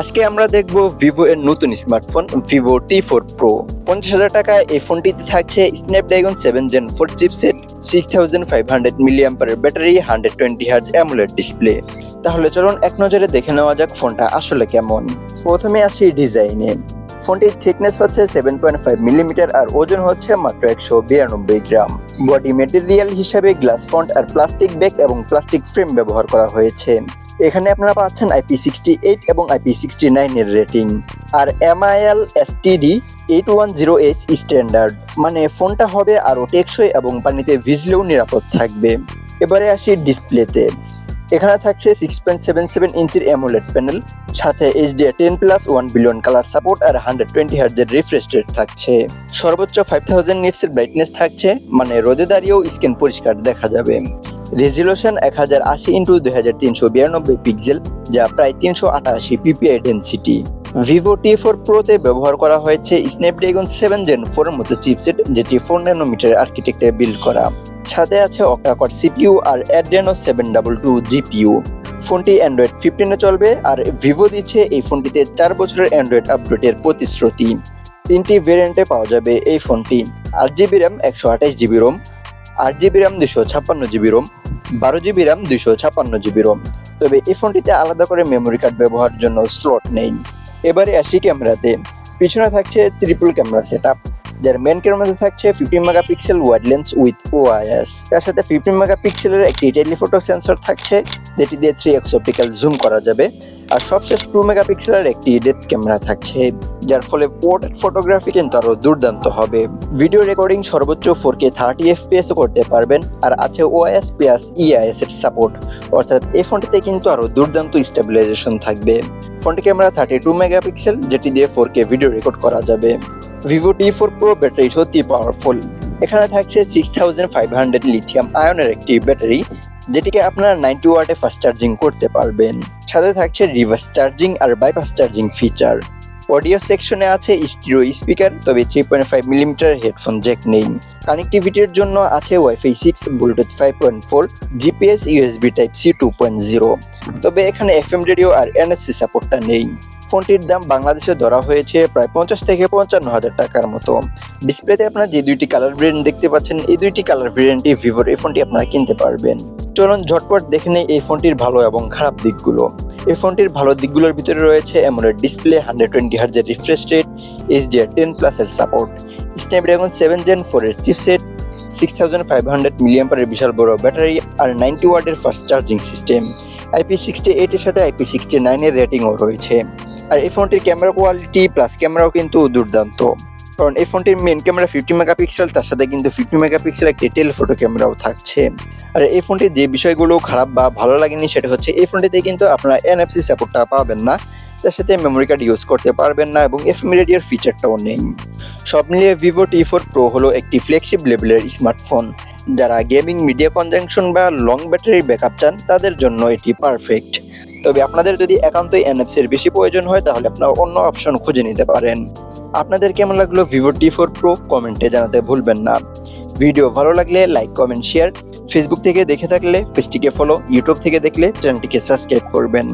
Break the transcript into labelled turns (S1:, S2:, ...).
S1: আজকে আমরা দেখব ভিভো এর নতুন smartphone Vivo T four pro পঞ্চাশ হাজার টাকায় এই ফোনটিতে থাকছে Snapdragon seven gen four chipset six thousand five hundred মিলিয়াম্পারের battery hundred twenty hertz amoled display তাহলে চলুন এক নজরে দেখে নেওয়া যাক ফোনটা আসলে কেমন। প্রথমে আসি ডিজাইনে ফোনটির থিকনেস হচ্ছে সেভেন পয়েন্ট ফাইভ মিলিমিটার আর ওজন হচ্ছে মাত্র একশো বিরানব্বই গ্রাম। বডি মেটেরিয়াল হিসাবে গ্লাস ফন্ট আর প্লাস্টিক ব্যাগ এবং প্লাস্টিক ফ্রেম ব্যবহার করা হয়েছে। এখানে আপনারা পাচ্ছেন আইপি সিক্সটি এইট এবং আইপি সিক্সটি নাইনের রেটিং আর MIL STD eight one zero H standard মানে ফোনটা হবে আরও টেকসই এবং পানিতে ভিজলেও নিরাপদ থাকবে। এবারে আসি ডিসপ্লেতে এখানে থাকছে সিক্স পয়েন্ট সেভেন সেভেন ইঞ্চির অ্যামোলেড প্যানেল সাথে HDR ten plus one billion colour support আর হান্ড্রেড টোয়েন্টি হার্জের রিফ্রেশ রেট থাকছে। সর্বোচ্চ ফাইভ থাউজেন্ড নিটসের ব্রাইটনেস থাকছে মানে রোদে দাঁড়িয়েও স্ক্রিন পরিষ্কার দেখা যাবে। রেজুলেশন এক হাজার আশি ইন্টু দুই হাজার তিনশো বিরানব্বই পিক্সেল যা প্রায় তিনশো আটাশি PPI density Vivo T four প্রোতে ব্যবহার করা হয়েছে স্ন্যাপড্রাগন সেভেন জেন ফোরের মতো চিপসেট যেটি ফোর ন্যানোমিটার আর্কিটেক্টে বিল্ড করা। সাথে আছে অক্টাকট সিপিইউ আর Adreno seven double two GPU ফোনটি অ্যান্ড্রয়েড ফিফটিনে চলবে আর ভিভো দিচ্ছে এই ফোনটিতে চার বছরের অ্যান্ড্রয়েড আপডেটের প্রতিশ্রুতি। তিনটি ভেরিয়েন্টে পাওয়া যাবে এই ফোনটি। আট জিবি র্যাম একশো আঠাশ জিবি রোম আট জিবি র্যাম দুশো ছাপ্পান্ন জিবি রোম বারো জিবি র্যাম দুশো ছাপ্পান্ন জিবি রোম তবে এই ফোনটিতে আলাদা করে মেমোরি কার্ড ব্যবহারের জন্য স্লট নেই। এবারে আসি ক্যামেরাতে। পিছনে থাকছে ট্রিপল ক্যামেরা সেট যার মেন ক্যামেরাতে থাকছে fifteen megapixel wide lens with OIS তার সাথে ফিফটিন মেগাপিক্সেলের একটি টেলিফোটো সেন্সর থাকছে, যেটি দিয়ে থ্রি এক্স অপটিক্যাল জুম করা যাবে। আর সবশেষ টু মেগাপিক্সেলের একটি ডেপথ ক্যামেরা থাকছে, যার ফলে পোর্ট্রেট ফটোগ্রাফি কিন্তু আরও দুর্দান্ত হবে। ভিডিও রেকর্ডিং সর্বোচ্চ ফোর কে থার্টি এফপিএস করতে পারবেন, আর আছে ওআইএস প্লাস ইআইএস এর সাপোর্ট অর্থাৎ এই ফোনটিতে কিন্তু আরও দুর্দান্ত স্টেবিলাইজেশন থাকবে। ফোনটি ক্যামেরা থার্টি টু মেগাপিক্সেল যেটি দিয়ে ফোর কে ভিডিও রেকর্ড করা যাবে। Vivo T four pro battery সত্যি পাওয়ারফুল এখানে থাকছে six thousand five hundred lithium আয়নের একটি ব্যাটারি যেটিকে আপনারা নাইনটি ওয়াটে ফাস্ট চার্জিং করতে পারবেন। সাথে থাকছে রিভার্স চার্জিং আর বাইপাস চার্জিং ফিচার অডিও সেকশনে আছে স্টিরিও স্পিকার তবে three point five millimetre headphone jack নেই। কানেক্টিভিটির জন্য আছে wifi six bluetooth five point four GPS USB type C two point zero তবে এখানে এফ এম রেডিও আর এনএফসি সাপোর্টটা নেই। ফোনটির দাম বাংলাদেশে ধরা হয়েছে প্রায় পঞ্চাশ থেকে পঞ্চান্ন হাজার টাকার মতো। ডিসপ্লেতে আপনারা যে দুইটি কালার ভেরিয়েন্ট দেখতে পাচ্ছেন, এই দুইটি কালার ভেরিয়েন্টই ভিভোর এই ফোনটি আপনারা কিনতে পারবেন। চলুন ঝটপট দেখে নেই এই ফোনটির ভালো এবং খারাপ দিকগুলো। এই ফোনটির ভালো দিকগুলোর ভিতরে রয়েছে এমনের ডিসপ্লে হান্ড্রেড টোয়েন্টি হার্জের রিফ্রেশ রেট এইচডিআর টেন প্লাসের সাপোর্ট স্ন্যাপড্রাগন সেভেন জেন ফোরের chipset six thousand five hundred মিলিয়াম মিলিয়াম্পারের বিশাল বড় ব্যাটারি আর নাইনটি ওয়ার্ডের fast charging system IP sixty এইটের সাথে আইপি সিক্সটি নাইনের রেটিংও রয়েছে। আর এই ফোনটির ক্যামেরা কোয়ালিটি প্লাস ক্যামেরাও কিন্তু দুর্দান্ত। কারণ এই ফোনটির মেন ক্যামেরা ফিফটি মেগাপিক্সেল তার সাথে কিন্তু ফিফটি মেগাপিক্সেল একটি টেলিফোটো ক্যামেরাও থাকছে। আর এই ফোনটির যে বিষয়গুলো খারাপ বা ভালো লাগেনি, সেটা হচ্ছে এই ফোনটিতে কিন্তু আপনারা এনএফসি সাপোর্টটা পাবেন না। তার সাথে মেমোরি কার্ড ইউজ করতে পারবেন না এবং এফএম রেডিওর ফিচারটাও নেই। সব মিলিয়ে ভিভো টি ফোর প্রো হলো একটি ফ্লেগশিপ লেভেলের স্মার্টফোন যারা গেমিং মিডিয়া কনজাংশন বা লং ব্যাটারির ব্যাকআপ চান, তাদের জন্য এটি পারফেক্ট তবে আপনাদের যদি একান্তই এনএফসি এর বেশি প্রয়োজন হয়, তাহলে আপনারা অন্য অপশন খুঁজে নিতে পারেন। আপনাদের কেমন লাগল ভিভো টি ফোর প্রো কমেন্টে জানাতে ভুলবেন না। ভিডিও ভালো লাগলে লাইক কমেন্ট শেয়ার ফেসবুক থেকে দেখে থাকলে, পেজটিকে ফলো ইউটিউব থেকে দেখলে চ্যানেলটিকে সাবস্ক্রাইব করবেন।